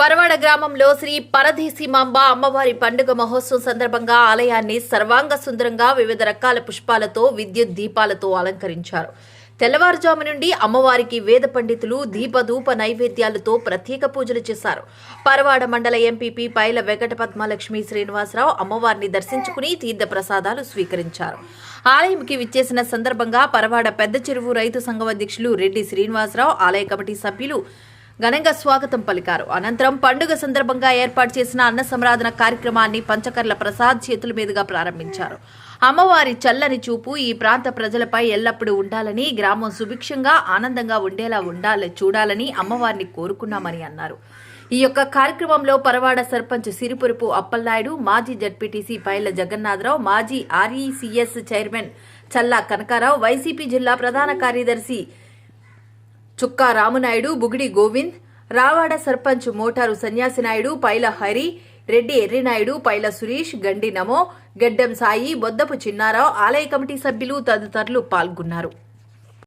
పరవాడ గ్రామంలో శ్రీ పరదేశీమాంబ అమ్మవారి పండుగ మహోత్సవం సందర్భంగా ఆలయాన్ని సర్వాంగ సుందరంగా వివిధ రకాల పుష్పాలతో విద్యుత్ దీపాలతో అలంకరించారు. తెల్లవారుజాము నుండి అమ్మవారికి వేద పండితులు దీపధూప నైవేద్యాలతో ప్రత్యేక పూజలు చేశారు. పరవాడ మండల ఎంపీపీ పైల వెంకట పద్మలక్ష్మి శ్రీనివాసరావు అమ్మవారిని దర్శించుకుని తీర్థ ప్రసాదాలు స్వీకరించారు. ఆలయంకి విచ్చేసిన సందర్భంగా పరవాడ పెద్ద చెరువు రైతు సంఘం అధ్యక్షులు రెడ్డి శ్రీనివాసరావు ఆలయ కమిటీ సభ్యులు ఘనంగా స్వాగతం పలికారు. అనంతరం పండుగ సందర్భంగా ఏర్పాటు చేసిన అన్న సంరాధన కార్యక్రమాన్ని పంచకర్ల ప్రసాద్ చేతుల మీదుగా ప్రారంభించారు. అమ్మవారి చల్లని చూపు ఈ ప్రాంత ప్రజలపై ఎల్లప్పుడూ ఉండాలని గ్రామం సుభిక్షంగా ఆనందంగా ఉండేలా ఉండాలి చూడాలని అమ్మవారిని కోరుకున్నామని అన్నారు. ఈ యొక్క కార్యక్రమంలో పరవాడ సర్పంచ్ సిరిపురుపు అప్పలనాయుడు మాజీ జడ్పీటీసీ పైల జగన్నాథరావు మాజీ RECS chairman Challa Kanakarao YCP జిల్లా ప్రధాన కార్యదర్శి చుక్కా రామునాయుడు బుగిడి గోవింద్ రావాడ సర్పంచ్ మోటారు సన్యాసినాయుడు పైల హరి రెడ్డి ఎర్రినాయుడు పైల సురేష్ గండి నమో గెడ్డం సాయి బొద్దపు చిన్నారావు ఆలయ కమిటీ సభ్యులు తదితరులు పాల్గొన్నారు.